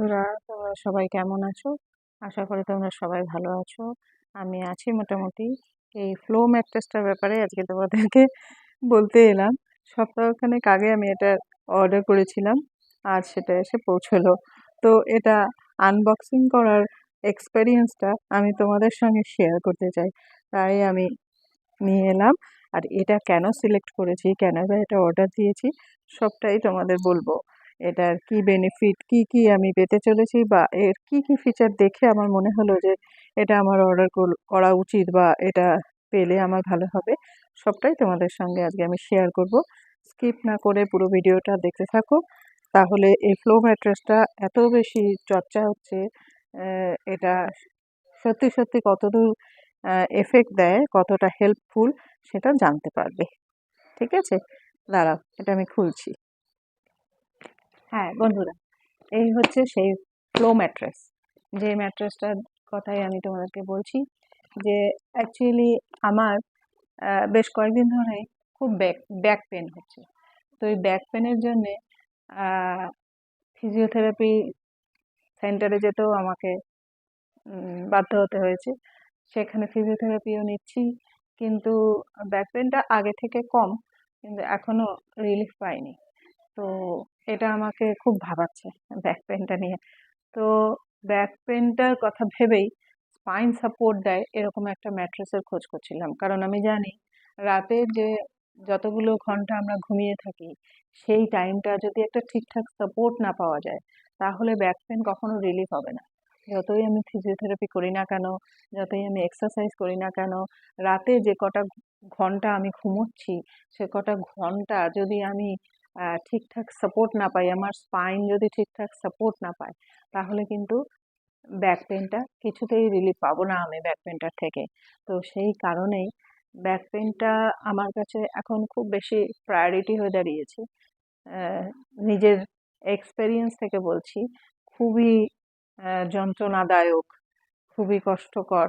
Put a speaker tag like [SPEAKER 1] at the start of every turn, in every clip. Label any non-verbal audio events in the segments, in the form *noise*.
[SPEAKER 1] বন্ধুরা তোমরা সবাই কেমন আছো? আশা করি তোমরা সবাই ভালো আছো। আমি আছি মোটামুটি। এই ফ্লো ম্যাট্রেসটার ব্যাপারে আজকে তোমাদেরকে বলতে এলাম। সপ্তাহখানেক আগে আমি এটা অর্ডার করেছিলাম, আর সেটা এসে পৌঁছলো। তো এটা আনবক্সিং করার এক্সপেরিয়েন্সটা আমি তোমাদের সঙ্গে শেয়ার করতে চাই। তাই আমি নিয়ে এলাম, আর এটা কেন সিলেক্ট করেছি, কেন এটা অর্ডার দিয়েছি, সবটাই তোমাদের বলব। এটার কি বেনিফিট কি কি আমি পেতে চলেছি বা এর কি কি ফিচার দেখে আমার মনে হলো যে এটা আমার অর্ডার করা উচিত বা এটা পেলে আমার ভালো হবে, সবটাই তোমাদের সঙ্গে আজকে আমি শেয়ার করব। স্কিপ না করে পুরো ভিডিওটা দেখতে থাকো। তাহলে এই ফ্লো ম্যাট্রেসটা এত বেশি চর্চা হচ্ছে এটা সত্যি সত্যি কতদূর এফেক্ট দেয়, কতটা হেল্পফুল সেটা জানতে পারবে। ঠিক আছে? দাঁড়াও, এটা আমি খুলছি। হ্যাঁ বন্ধুরা, এই হচ্ছে সেই ফ্লো ম্যাট্রেস যে ম্যাট্রেসটার কথাই আমি তোমাদেরকে বলছি যে অ্যাকচুয়ালি আমার বেশ কয়েকদিন ধরে খুব ব্যাক ব্যাক পেন হচ্ছে। তো এই ব্যাক পেনের জন্যে ফিজিওথেরাপি সেন্টারে যেতেও আমাকে বাধ্য হতে হয়েছে। সেখানে ফিজিওথেরাপিও নিচ্ছি, কিন্তু ব্যাক পেনটা আগে থেকে কম, কিন্তু এখনও রিলিফ পাইনি। তো এটা আমাকে খুব ভাবাচ্ছে ব্যাক পেনটা নিয়ে। তো ব্যাক পেনটার কথা ভেবেই স্পাইন সাপোর্ট দেয় এরকম একটা ম্যাট্রেসের খোঁজ করছিলাম। কারণ আমি জানি রাতে যে যতগুলো ঘণ্টা আমরা ঘুমিয়ে থাকি, সেই টাইমটা যদি একটা ঠিকঠাক সাপোর্ট না পাওয়া যায়, তাহলে ব্যাক পেন কখনো রিলিফ হবে না। যতই আমি ফিজিওথেরাপি করি না কেন, যতই আমি এক্সারসাইজ করি না কেন, রাতে যে কটা ঘণ্টা আমি ঘুমোচ্ছি, সে কটা ঘণ্টা যদি আমি ঠিকঠাক সাপোর্ট না পাই, আমার স্পাইন যদি ঠিকঠাক সাপোর্ট না পায়, তাহলে কিন্তু ব্যাক পেনটা কিছুতেই রিলিফ পাবো না আমি ব্যাক পেনটার থেকে। তো সেই কারণেই ব্যাক পেনটা আমার কাছে এখন খুব বেশি প্রায়োরিটি হয়ে দাঁড়িয়েছে। নিজের এক্সপেরিয়েন্স থেকে বলছি, খুবই যন্ত্রণাদায়ক, খুবই কষ্টকর।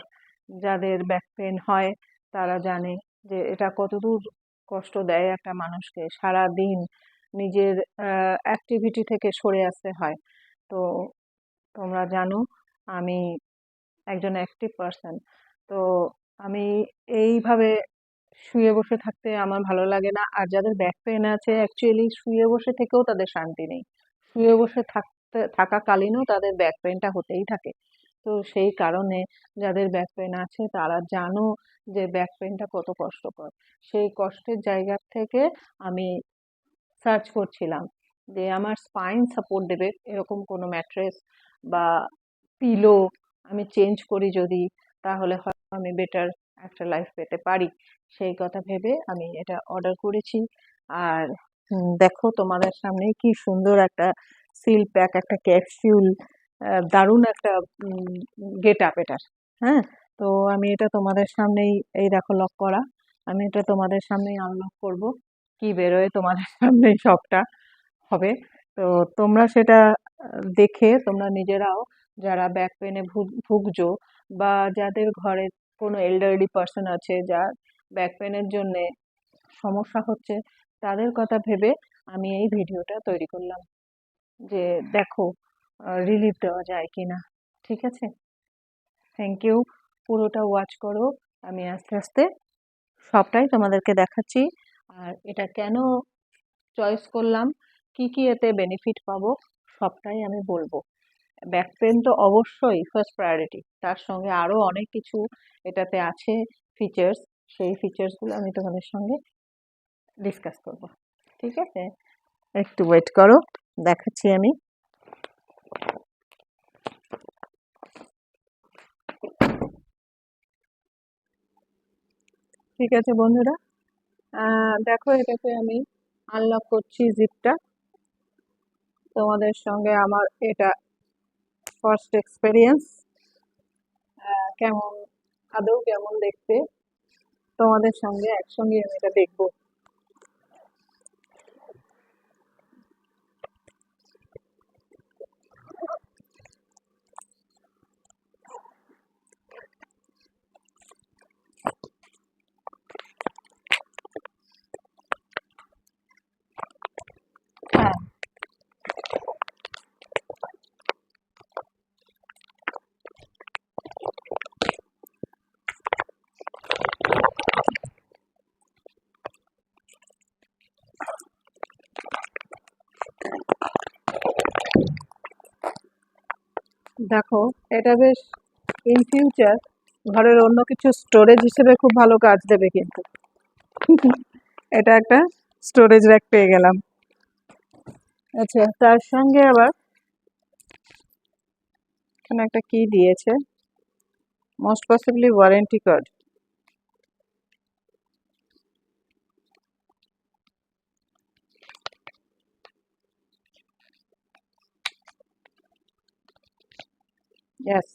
[SPEAKER 1] যাদের ব্যাক পেন হয়, তারা জানে যে এটা কতদূর কষ্ট দেয় একটা মানুষকে। সারা দিন নিজের অ্যাক্টিভিটি থেকে সরে আসতে হয়। তো তোমরা জানো, আমি একজন অ্যাক্টিভ পারসন তো আমি এইভাবে শুয়ে বসে থাকতে আমার ভালো লাগে না। আর যাদের ব্যাক পেন আছে অ্যাকচুয়ালি শুয়ে বসে থেকেও তাদের শান্তি নেই। শুয়ে বসে থাকতে, থাকাকালীনও তাদের ব্যাক পেনটা হতেই থাকে। তো সেই কারণে যাদের ব্যাক পেন আছে, তারা জানো যে ব্যাক পেনটা কত কষ্টকর। সেই কষ্টের জায়গা থেকে আমি সার্চ করছিলাম। যে আমার স্পাইন সাপোর্ট দেবে এরকম কোনো ম্যাট্রেস বা পিলো আমি চেঞ্জ করি যদি, তাহলে হয়তো আমি বেটার একটা লাইফ পেতে পারি। সেই কথা ভেবে আমি এটা অর্ডার করেছি। আর দেখো তোমাদের সামনে কি সুন্দর একটা সিল প্যাক একটা ক্যাপসিউল দারুণ একটা গেট আপ এটার হ্যাঁ? তো আমি এটা তোমাদের সামনেই, এই দেখো লক করা। আমি এটা তোমাদের সামনেই আনলক করব। কি বেরোয় তোমাদের *laughs* সামনেই সবটা হবে। তো তোমরা সেটা দেখে তোমরা নিজেরাও যারা ব্যাক পেনে ভুগছো বা যাদের ঘরে কোনো এল্ডারলি পার্সন আছে যার ব্যাক পেনের জন্যে সমস্যা হচ্ছে, তাদের কথা ভেবে আমি এই ভিডিওটা তৈরি করলাম। যে দেখো রিলিফ দেওয়া যায় কি না ঠিক আছে? থ্যাংক ইউ পুরোটা ওয়াচ করো। আমি আস্তে আস্তে সবটাই তোমাদেরকে দেখাচ্ছি। আর এটা কেন চয়েস করলাম? কি কি এতে বেনিফিট পাবো? সবটাই আমি বলব। ব্যাক পেন তো অবশ্যই ফার্স্ট প্রায়োরিটি তার সঙ্গে আরও অনেক কিছু এটাতে আছে ফিচার্স সেই ফিচার্সগুলো আমি তোমাদের সঙ্গে ডিসকাস করব। ঠিক আছে? একটু ওয়েট করো, দেখাচ্ছি আমি। ঠিক আছে বন্ধুরা? দেখো, এটাকে আমি আনলক করছি জিপটা তোমাদের সঙ্গে আমার এটা ফার্স্ট এক্সপেরিয়েন্স কেমন, আদৌ কেমন দেখতে? তোমাদের সঙ্গে একসঙ্গে আমি এটা দেখব। দেখো, এটা বেশ ইন ফিউচার ঘরের অন্য কিছু স্টোরেজ হিসেবে খুব ভালো কাজ দেবে কিন্তু। এটা একটা স্টোরেজ র্যাক পেয়ে গেলাম। আচ্ছা তার সঙ্গে আবার এখানে একটা কি দিয়েছে। Most possibly warranty card yes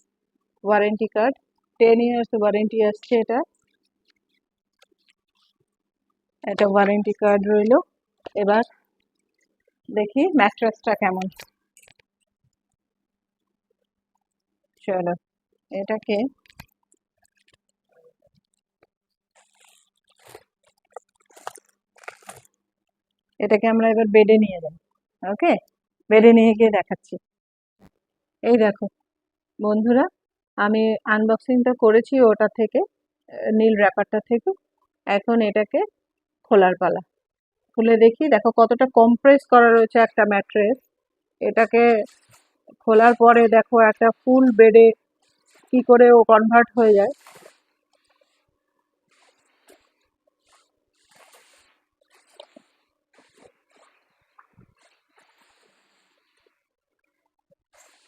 [SPEAKER 1] warranty card ten years warranty আসছে এটা এটা ওয়ারেন্টি কার্ড রইল এবার দেখি ম্যাট্রেসটা কেমন? চলো, এটাকে এটাকে আমরা এবার বেডে নিয়ে যাই। ওকে বেডে নিয়ে গিয়ে দেখাচ্ছি। এই দেখো। বন্ধুরা, আমি আনবক্সিংটা করেছি ওটা থেকে, নীল র্যাপারটা থেকে। এখন এটাকে খোলার পালা। খুলে দেখি, দেখো কতটা কম্প্রেস করা রয়েছে একটা ম্যাট্রেস এটাকে খোলার পরে দেখো একটা ফুল বেডে কি করে ও কনভার্ট হয়ে যায়।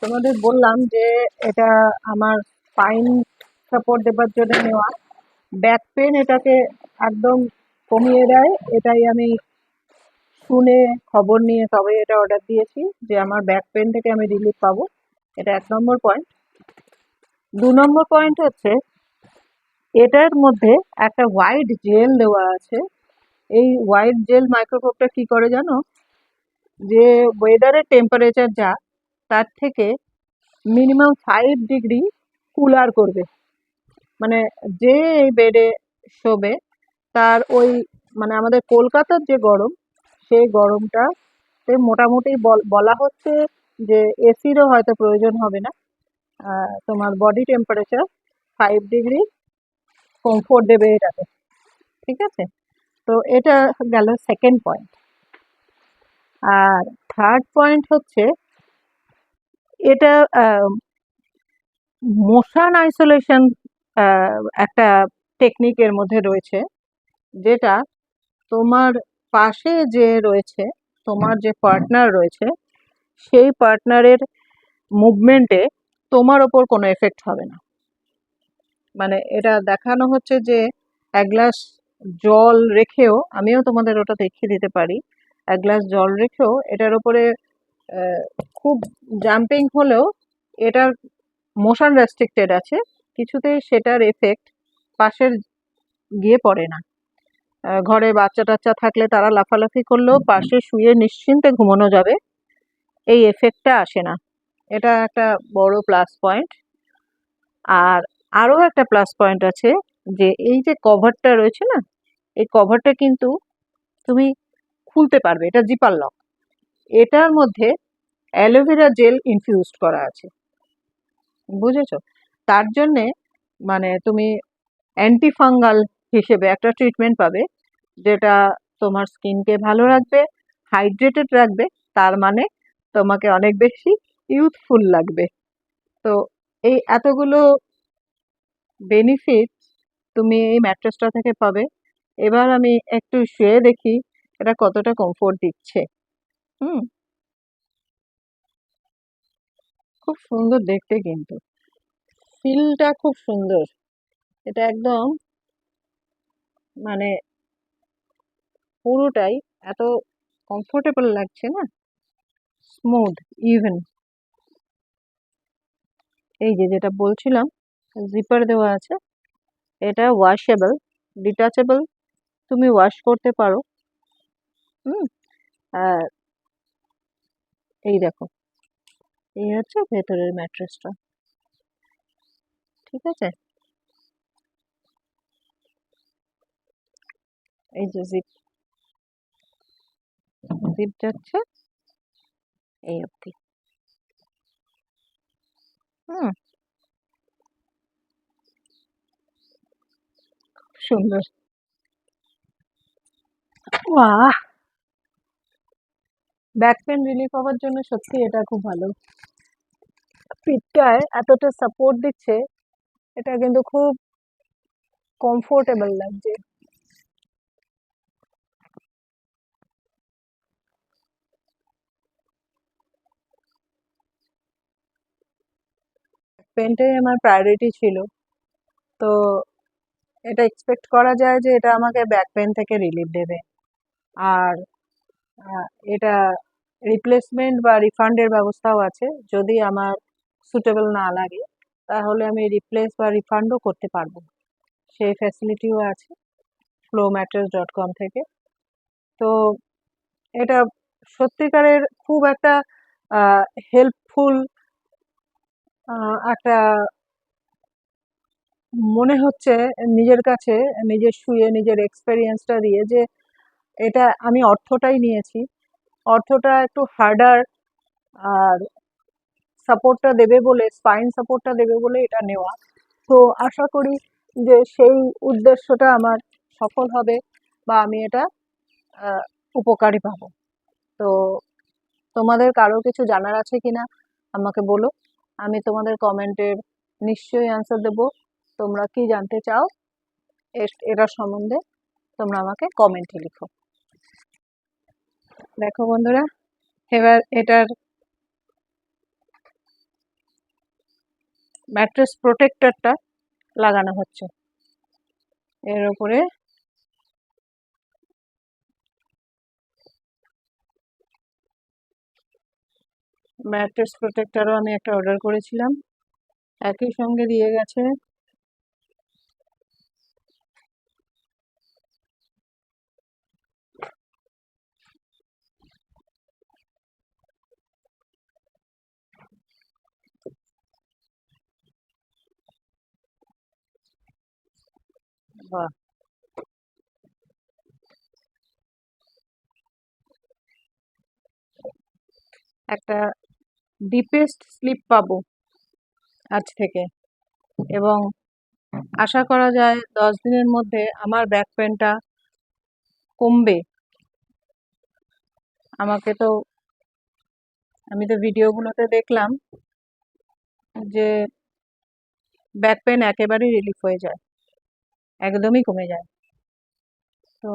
[SPEAKER 1] তোমাদের বললাম যে এটা আমার স্পাইন সাপোর্ট দেবার জন্য নেওয়া। ব্যাক পেন এটাকে একদম কমিয়ে দেয়, এটাই আমি শুনে খবর নিয়ে তবে এটা অর্ডার দিয়েছি যে আমার ব্যাক পেন থেকে আমি রিলিফ পাবো। এটা এক নম্বর পয়েন্ট দু নম্বর পয়েন্ট হচ্ছে, এটার মধ্যে একটা হোয়াইট জেল দেওয়া আছে। এই হোয়াইট জেল মাইক্রোস্কোপটা কি করে জানো? যে ওয়েদারের টেম্পারেচার যা তার থেকে মিনিমাম ফাইভ ডিগ্রি কুলার করবে। মানে যে এই বেডে শোবে, তার ওই মানে আমাদের কলকাতার যে গরম, সেই গরমটাতে মোটামুটি বল- হচ্ছে যে এসিরও হয়তো প্রয়োজন হবে না। তোমার body temperature five degree comfort দেবে এটাতে। ঠিক আছে? তো এটা গেল সেকেন্ড পয়েন্ট আর থার্ড পয়েন্ট হচ্ছে এটা মোশন আইসোলেশন একটা টেকনিকের মধ্যে রয়েছে যেটা তোমার পাশে যে রয়েছে তোমার যে পার্টনার রয়েছে সেই পার্টনারের মুভমেন্টে তোমার ওপর কোনো এফেক্ট হবে না। মানে এটা দেখানো হচ্ছে যে এক গ্লাস জল রেখেও আমিও তোমাদের ওটা দেখিয়ে দিতে পারি এক গ্লাস জল রেখেও এটার আহ, খুব জাম্পিং হলেও এটার মোশন রেস্ট্রিক্টেড আছে, কিছুতেই সেটার এফেক্ট পাশের গিয়ে পড়ে না। ঘরে বাচ্চা টাচ্চা থাকলে তারা লাফালাফি করলেও পাশে শুয়ে নিশ্চিন্তে ঘুমানো যাবে, এই এফেক্টটা আসে না। এটা একটা বড় প্লাস পয়েন্ট আর আরও একটা প্লাস পয়েন্ট আছে যে এই যে কভারটা রয়েছে না, এই কভারটা কিন্তু তুমি খুলতে পারবে, এটা জিপার লক এটার মধ্যে অ্যালোভেরা জেল ইনফিউজড করা আছে। বুঝেছ? তার জন্যে মানে তুমি অ্যান্টিফাঙ্গাল হিসেবে একটা ট্রিটমেন্ট পাবে, যেটা তোমার স্কিনকে ভালো রাখবে হাইড্রেটেড রাখবে, তার মানে তোমাকে অনেক বেশি ইউথফুল লাগবে। তো এই এতগুলো বেনিফিট তুমি এই ম্যাট্রেসটা থেকে পাবে। এবার আমি একটু শুয়ে দেখি এটা কতটা কমফোর্ট দিচ্ছে। হুম? খুব সুন্দর দেখতে কিন্তু। ফিলটা খুব সুন্দর। এটা একদম মানে পুরোটাই এত কমফোর্টেবল লাগছে না? স্মুথ ইভেন এই যে যেটা বলছিলাম জিপার দেওয়া আছে, এটা ওয়াশেবল ডিটাচেবল তুমি ওয়াশ করতে পারো। হুম? আর এই দেখো এই হচ্ছে ভেতরের ম্যাট্রেসটা। ঠিক আছে? এই যে জিপ জিপ যাচ্ছে, এই অবধি। হুম। খুব সুন্দর। ব্যাক পেন রিলিফ হওয়ার জন্য সত্যি এটা খুব ভালো। পিঠটায় এতটা সাপোর্ট দিচ্ছে, এটা কিন্তু খুব কমফোর্টেবল লাগছে। পেনটাই আমার প্রায়োরিটি ছিল। তো এটা এক্সপেক্ট করা যায় যে এটা আমাকে ব্যাক পেন থেকে রিলিফ দেবে। আর এটা রিপ্লেসমেন্ট বা রিফান্ডের ব্যবস্থাও আছে। যদি আমার সুটেবল না লাগে, তাহলে আমি রিপ্লেস বা রিফান্ডও করতে পারব। সেই ফ্যাসিলিটিও আছে ফ্লো ডট কম থেকে। তো এটা সত্যিকারের খুব একটা হেল্পফুল একটা মনে হচ্ছে নিজের কাছে, নিজের শুয়ে, নিজের এক্সপেরিয়েন্সটা দিয়ে যে এটা আমি অর্থটাই নিয়েছি। অর্থটা একটু হার্ডার আর সাপোর্টটা দেবে বলে স্পাইন সাপোর্টটা দেবে বলে এটা নেওয়া। তো আশা করি যে সেই উদ্দেশ্যটা আমার সফল হবে বা আমি এটা উপকারী পাবো। তো তোমাদের কারও কিছু জানার আছে কিনা আমাকে বলো। আমি তোমাদের কমেন্টের নিশ্চয়ই অ্যান্সার দেবো। তোমরা কি জানতে চাও এটার সম্বন্ধে তোমরা আমাকে কমেন্টে লিখো। দেখো বন্ধুরা, এবার এটার ম্যাট্রেস প্রোটেক্টরটা লাগানো হচ্ছে। এর উপরে ম্যাট্রেস প্রোটেক্টরও আমি একটা অর্ডার করেছিলাম। একই সঙ্গে দিয়ে গেছে বাহ একটা ডিপেস্ট স্লিপ পাবো আজ থেকে। এবং আশা করা যায় দশ দিনের মধ্যে আমার ব্যাক পেনটা কমবে। আমাকে তো, আমি তো ভিডিওগুলোতে দেখলাম যে ব্যাক পেন একেবারেই রিলিফ হয়ে যায়। একদমই কমে যায়। তো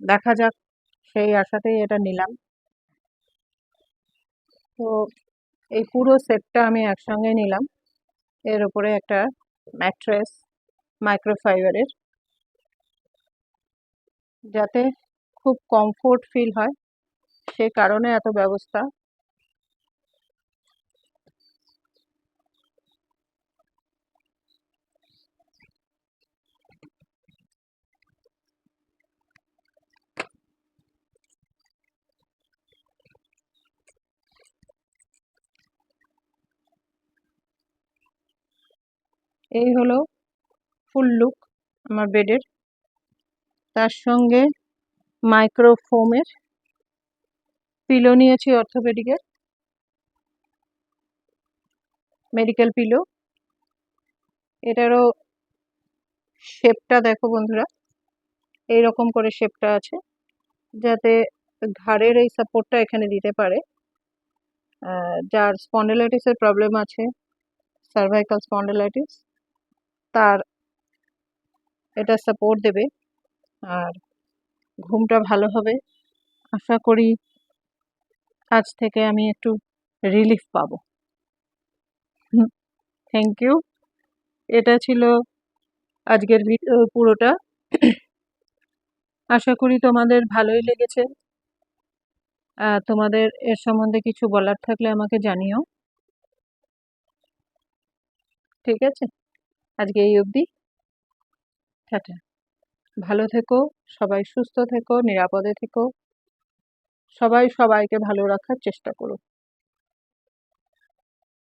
[SPEAKER 1] দেখা যাক, সেই আশাতেই এটা নিলাম। তো এই পুরো সেটটা আমি একসঙ্গে নিলাম। এর উপরে একটা ম্যাট্রেস মাইক্রোফাইবারের। যাতে খুব কমফোর্ট ফিল হয়। সে কারণে এত ব্যবস্থা। এই হলো ফুল লুক আমার বেডের। তার সঙ্গে মাইক্রোফোমের পিলো নিয়েছি অর্থোপেডিকের মেডিকেল পিলো এটারও শেপটা দেখো বন্ধুরা এই রকম করে শেপটা আছে, যাতে ঘাড়ের এই সাপোর্টটা এখানে দিতে পারে। যার স্পন্ডিলাইটিসের প্রবলেম আছে সার্ভাইকাল স্পন্ডিলাইটিস তার এটা সাপোর্ট দেবে। আর ঘুমটা ভালো হবে। আশা করি আজ থেকে আমি একটু রিলিফ পাবো। থ্যাংক ইউ এটা ছিল আজকের পুরোটা। আশা করি তোমাদের ভালোই লেগেছে। তোমাদের এর সম্বন্ধে কিছু বলার থাকলে আমাকে জানিও। ঠিক আছে? আজকে এই অবধি। টাটা। ভালো থেকো, সবাই সুস্থ থেকো, নিরাপদে থেকো। সবাই সবাইকে ভালো রাখার চেষ্টা করো।